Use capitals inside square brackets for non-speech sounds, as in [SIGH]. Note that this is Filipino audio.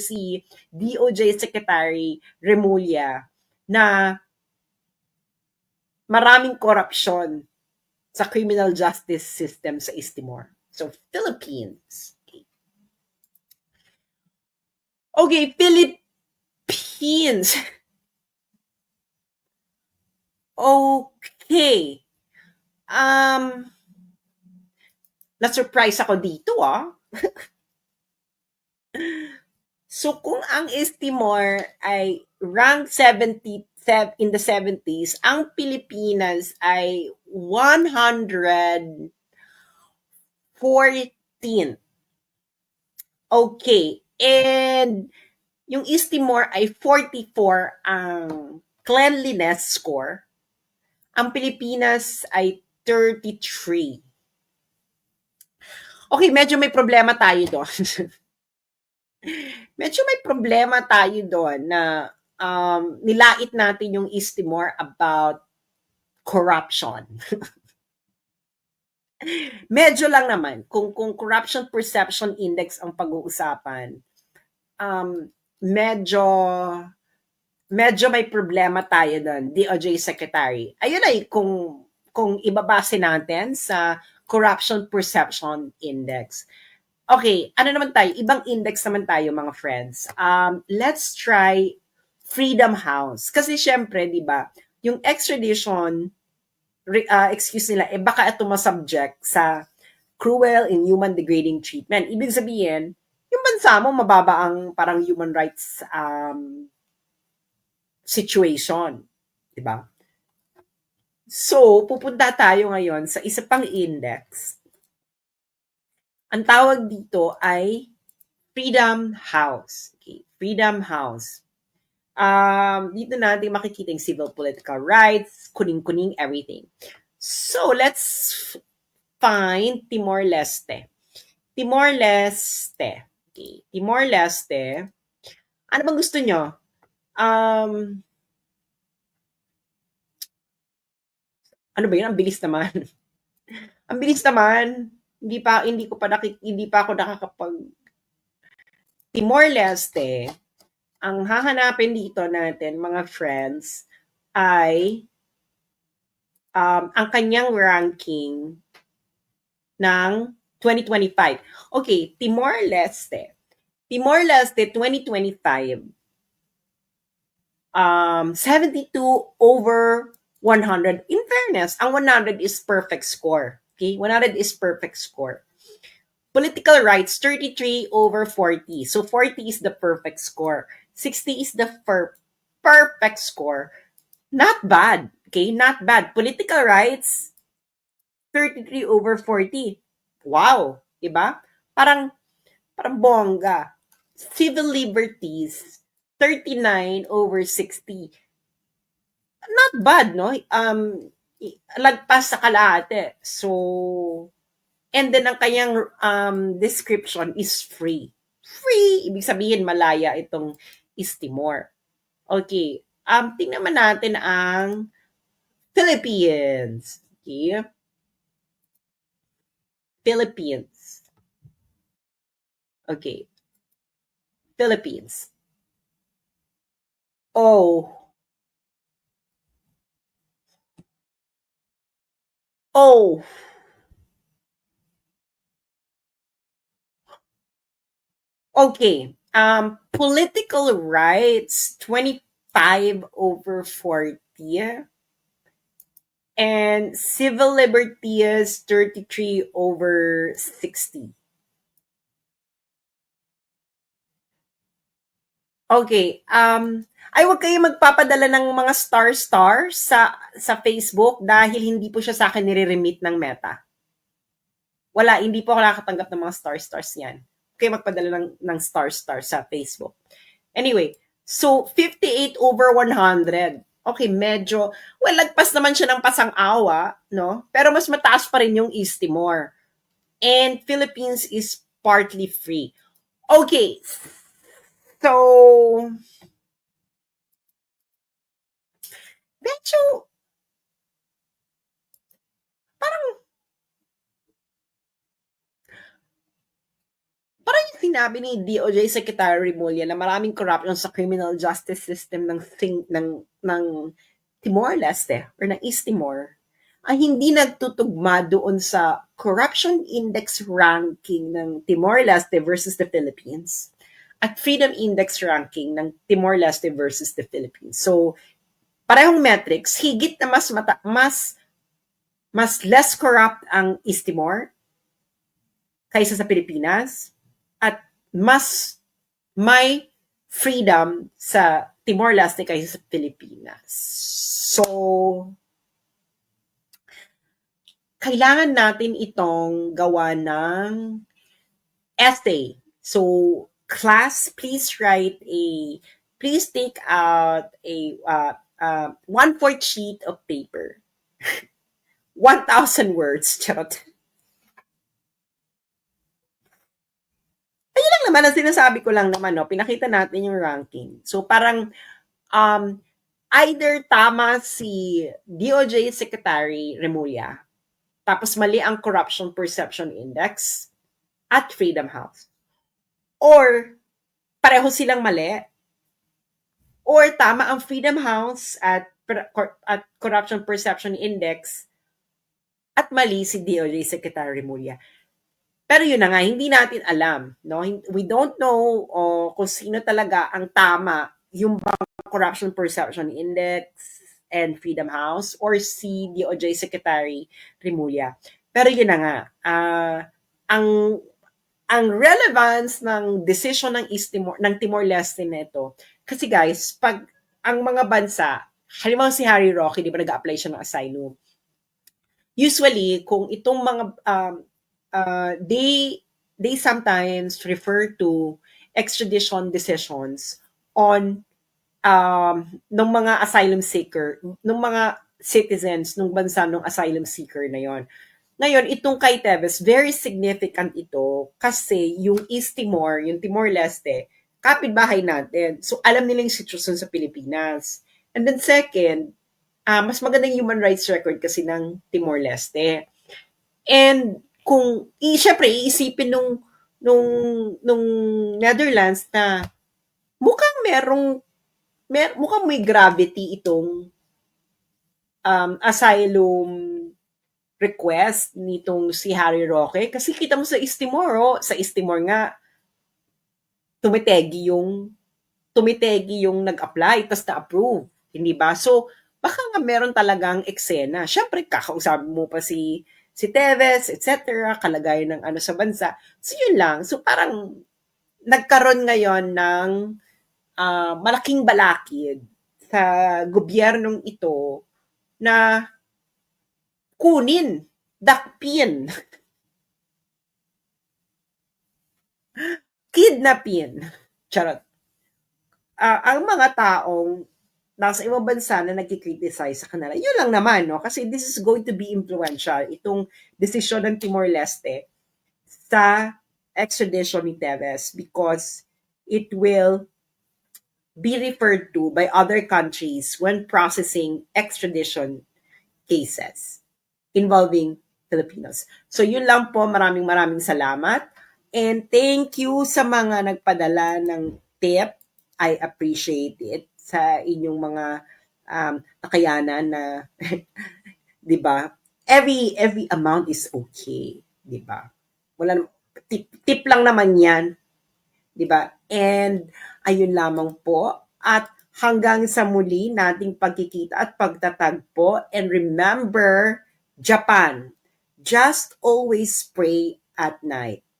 si DOJ Secretary Remulla na maraming corruption sa criminal justice system sa East Timor. So, Philippines. Okay Philippines. [LAUGHS] Okay. Um, na-surprise ako dito ah. [LAUGHS] so kung ang East Timor ay rank 70 in the 70s, ang Pilipinas ay 114. Okay. And yung East Timor ay 44 ang cleanliness score. Ang Pilipinas ay 33. Okay, medyo may problema tayo doon. [LAUGHS] medyo may problema tayo doon na um, nilait natin yung East Timor about corruption. [LAUGHS] medyo lang naman. Kung kung corruption perception index ang pag-uusapan um medyo medyo may problema tayo doon DOJ secretary. Ayun ay kung kung ibabase natin sa corruption perception index okay ano naman tayo ibang index naman tayo mga friends um let's try freedom house kasi syempre di ba yung extradition uh, excuse nila, eh baka ito masubject sa cruel, inhuman, degrading treatment. Ibig sabihin, yung bansa mo mababa ang parang human rights um, situation. Di ba? So, pupunta tayo ngayon sa isa pang index. Ang tawag dito ay Freedom House. Okay, Freedom House. Um, dito natin makikita yung civil political rights, kuning-kuning, everything. So, let's find Timor-Leste. Timor-Leste. Okay. Timor-Leste. Ano bang gusto nyo? Um, ano ba yun? Ang bilis naman. [LAUGHS] Ang bilis naman. Hindi pa hindi ko pa nakik, hindi pa ako nakakapag Timor-Leste ang hahanapin dito natin, mga friends, ay um, ang kanyang ranking ng 2025. Okay, Timor-Leste. Timor-Leste 2025. Um, 72 over 100. In fairness, ang 100 is perfect score. Okay, 100 is perfect score. Political rights, 33 over 40. So 40 is the perfect score. 60 is the per- perfect score. Not bad. Okay, not bad. Political rights, 33 over 40. Wow. Diba? Parang, parang bongga. Civil liberties, 39 over 60. Not bad, no? Um, lagpas sa kalahati. So, and then ang kanyang um, description is free. Free, ibig sabihin malaya itong East Timor. Okay, um, tingnan natin ang Philippines. Okay. Philippines. Okay. Philippines. Oh. Oh. Okay um, political rights 25 over 40 and civil liberties 33 over 60 Okay, um, ay wag kayo magpapadala ng mga star-star sa sa Facebook dahil hindi po siya sa akin nire-remit ng Meta. Wala, hindi po ako nakakatanggap ng mga star-stars niyan kayo magpadala ng, ng star-star sa Facebook. Anyway, so 58 over 100. Okay, medyo, well, lagpas naman siya ng pasang-awa, no? Pero mas mataas pa rin yung East Timor. And Philippines is partly free. Okay, so, medyo, parang sinabi ni DOJ Secretary Remulla na maraming corruption sa criminal justice system ng thing, ng ng Timor-Leste or ng East Timor ay hindi nagtutugma doon sa corruption index ranking ng Timor-Leste versus the Philippines at freedom index ranking ng Timor-Leste versus the Philippines. So, parehong metrics, higit na mas mata, mas mas less corrupt ang East Timor kaysa sa Pilipinas at mas may freedom sa Timor-Leste kaysa sa Pilipinas. So, kailangan natin itong gawa ng essay. So, class, please write a, please take out a uh, uh, one-fourth sheet of paper. [LAUGHS] 1,000 words. Charot. Ayun lang naman ang sinasabi ko lang naman, no? Pinakita natin yung ranking. So, parang, um, either tama si DOJ Secretary Remulla, tapos mali ang Corruption Perception Index at Freedom House. Or, pareho silang mali. Or, tama ang Freedom House at, at Corruption Perception Index at mali si DOJ Secretary Remulla. Pero yun na nga, hindi natin alam. No? We don't know oh, kung sino talaga ang tama, yung bang Corruption Perception Index and Freedom House or si DOJ Secretary Remulla. Pero yun na nga, uh, ang ang relevance ng decision ng East Timor, ng Timor-Leste nito, kasi guys, pag ang mga bansa, halimbawa si Harry Roque, di ba nag-apply siya ng asylum, usually, kung itong mga um, uh, they they sometimes refer to extradition decisions on um ng mga asylum seeker, ng mga citizens ng bansa ng asylum seeker na yon. Ngayon, itong kay Tevez, very significant ito kasi yung East Timor, yung Timor-Leste, kapitbahay natin. So, alam nila yung sitwasyon sa Pilipinas. And then second, uh, mas magandang human rights record kasi ng Timor-Leste. And kung, i, syempre, iisipin nung, nung, nung Netherlands na mukhang merong, mer, mukhang may gravity itong um, asylum request nitong si Harry Roque. Kasi kita mo sa East Timor, oh, sa East Timor nga, tumitegi yung tumitegi yung nag-apply, tapos na-approve. Hindi ba? So, baka nga meron talagang eksena. Siyempre, kakausapin mo pa si si Tevez, etc., kalagayan ng ano sa bansa. So, yun lang. So, parang nagkaroon ngayon ng uh, malaking balakid sa gobyernong ito na kunin, dakpin, kidnapin, charot, uh, ang mga taong nasa ibang bansa na nagkikriticize sa kanila. Yun lang naman, no? Kasi this is going to be influential, itong desisyon ng Timor-Leste sa extradition ni Tevez because it will be referred to by other countries when processing extradition cases involving Filipinos. So yun lang po, maraming maraming salamat. And thank you sa mga nagpadala ng tip. I appreciate it sa inyong mga um, kakayanan na [LAUGHS] 'di ba? Every every amount is okay, 'di ba? Wala tip, tip lang naman 'yan. 'Di ba? And ayun lamang po at hanggang sa muli nating pagkikita at pagtatagpo and remember Japan. Just always pray at night